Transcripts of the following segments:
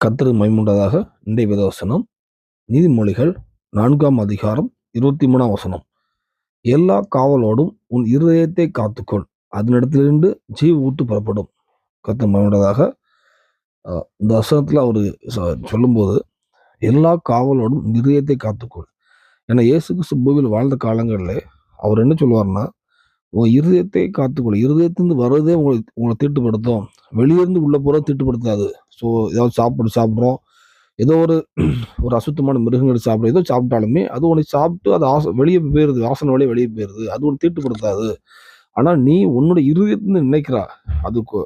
கத்திரு மைமுண்டதாக இன்றைய வேதவசனம். நீதிமொழிகள் நான்காம் அதிகாரம் இருபத்தி மூணாம் வசனம். எல்லா காவலோடும் உன் இருதயத்தை காத்துக்கொள். அதனிடத்திலிருந்து ஜீவ ஊட்டு புறப்படும். கர்த்தர் மைமுண்டதாக இந்த வசனத்தில் அவர் சொல்லும்போது எல்லா காவலோடும் இருதயத்தை காத்துக்கொள். ஏன்னா இயேசு கிறிஸ்து பூவில் வாழ்ந்த காலங்களில் அவர் என்ன சொல்லுவார்னா உன் இருதயத்தை காத்துக்கொள்ளும். இருதயத்திலிருந்து வர்றதே உங்களை உங்களை தீட்டுப்படுத்தும். வெளியேருந்து உள்ள போகிற தீட்டுப்படுத்தாது. ஸோ ஏதாவது சாப்பிடு சாப்பிட்றோம். ஏதோ ஒரு ஒரு அசுத்தமான மிருகங்கள் சாப்பிட்றோம். ஏதோ சாப்பிட்டாலுமே அது உன்னை சாப்பிட்டு அது ஆசை வெளியே போயிடுது. வாசனை வழியே வெளியே போயிடுது. அது ஒன்று தீட்டுப்படுத்தாது. ஆனால் நீ உன்னோட இருதயத்துன்னு நினைக்கிறா. அதுக்கு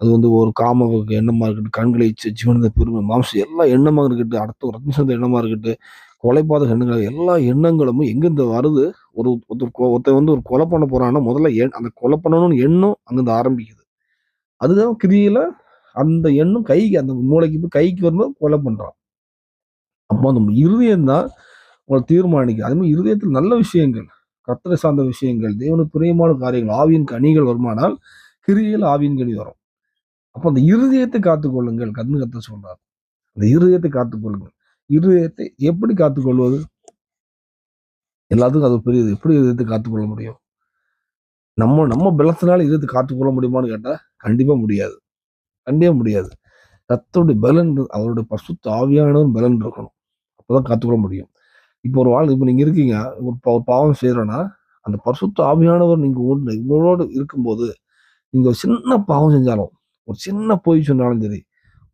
அது வந்து ஒரு காம எண்ணமாக இருக்கட்டும். கண்களை இச்சு ஜீவனத்தை பெருமை மாம்சம் எல்லா எண்ணமாக இருக்கட்டும் அடுத்த ஒரு ரத்ன எண்ணமாக இருக்கட்டும் கொலைபாதக எண்ணங்கள் எல்லா எண்ணங்களும் எங்கேருந்து வருது? ஒரு ஒருத்தர் கொ- ஒருத்தன் வந்து ஒரு கொலை பண்ண போறான்னா முதல்ல எண் அந்த கொலை பண்ணணும்னு எண்ணம் அங்கேருந்து ஆரம்பிக்குது. அதுதான் கிரியில அந்த எண்ணம் கைக்கு அந்த மூளைக்கு போய் கைக்கு வரும்போது கொலை பண்றான். அப்போ அந்த இருதயம் தான் உங்களை தீர்மானிக்கும். அதே மாதிரி இருதயத்தில் நல்ல விஷயங்கள் கத்திரை சார்ந்த விஷயங்கள் தேவனுக்கு பிரியமான காரியங்கள் ஆவியின் கனிகள் வருமானால் கிரியில் ஆவியின் கனி வரும். அப்போ அந்த இருதயத்தை காத்துக்கொள்ளுங்கள் கண்ணு கத்த சொல்றார். அந்த இருதயத்தை காத்துக்கொள்ளுங்கள். இருதயத்தை எப்படி காத்துக்கொள்வது? எல்லாத்துக்கும் அது பெரியது எப்படி இதயத்தை காத்துக்கொள்ள முடியும்? நம்ம நம்ம பலத்தினால இதயத்தை காத்துக்கொள்ள முடியுமான்னு கேட்டால் கண்டிப்பாக முடியாது. கண்டிப்பாக முடியாது. கத்தோடைய பலன் அவருடைய பசுத்த ஆவியானவன் பலன் இருக்கணும். அப்போதான் காத்துக்கொள்ள முடியும். இப்போ ஒரு வாழ் இப்போ நீங்க இருக்கீங்க ஒரு ஒரு பாவம் செய்கிறோன்னா அந்த பரிசுத்த ஆவியானவர் நீங்கள் உள்ள- உங்களோடு இருக்கும்போது நீங்கள் ஒரு சின்ன பாவம் செஞ்சாலும் ஒரு சின்ன பொய் சொன்னாலும் சரி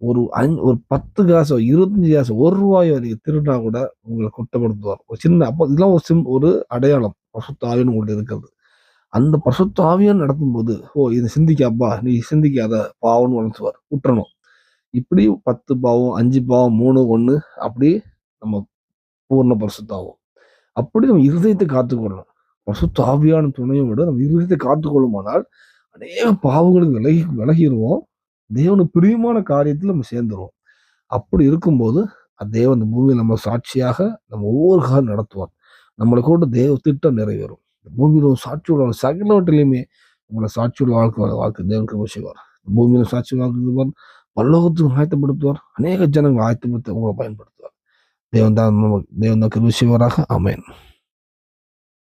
ஒரு அஞ்சு ஒரு பத்து காசோ இருபத்தஞ்சு காசோ ஒரு ரூபாயோ நீங்க திருடினா கூட உங்களை குற்றப்படுத்துவார். ஒரு சின்ன அப்போ இதெல்லாம் ஒரு சிம் ஒரு அடையாளம். பசுத்த ஆவியன் உங்கள்கிட்ட இருக்கிறது. அந்த பசுத்த ஆவியன் நடத்தும்போது ஓ இதை சிந்திக்காப்பா? நீ சிந்திக்காத பாவம்னு உணர்த்துவார். குற்றணும் இப்படி பத்து பாவம் அஞ்சு பாவம் மூணு ஒன்று அப்படி நம்ம பூர்ண பரிசுத்தாகும் அப்படி நம்ம இருதயத்தை காத்துக்கொள்ளணும் பரிசுத்த ஆவியான துணையை விட நம்ம இருதயத்தை காத்துக்கொள்ளுமானால் அநேக பாவங்களுக்கு விலகி விலகிடுவோம். தேவனுக்கு பிரியமான காரியத்தில் நம்ம சேர்ந்துருவோம். அப்படி இருக்கும்போது தேவன் இந்த பூமியில் நம்ம சாட்சியாக நம்ம ஒவ்வொரு காலம் நடத்துவார். நம்மளை கூட தேவ திட்டம் நிறைவேறும். இந்த பூமியில் ஒரு சாட்சி உள்ள சகலவற்றிலையுமே உங்களை சாட்சி உள்ள வாழ்க்கை வாழ்க்கை தேவனுக்கு செய்வார். பூமியில் சாட்சி வாழ்க்கை பல்லோகத்துக்கு ஆயத்தப்படுத்துவார் அநேக ஜனங்கள் ஆயத்தப்படுத்த உங்களை பயன்படுத்துவார். தேவன் தான் நமக்கு தேவன் தான் கிருபை செய்வாராக.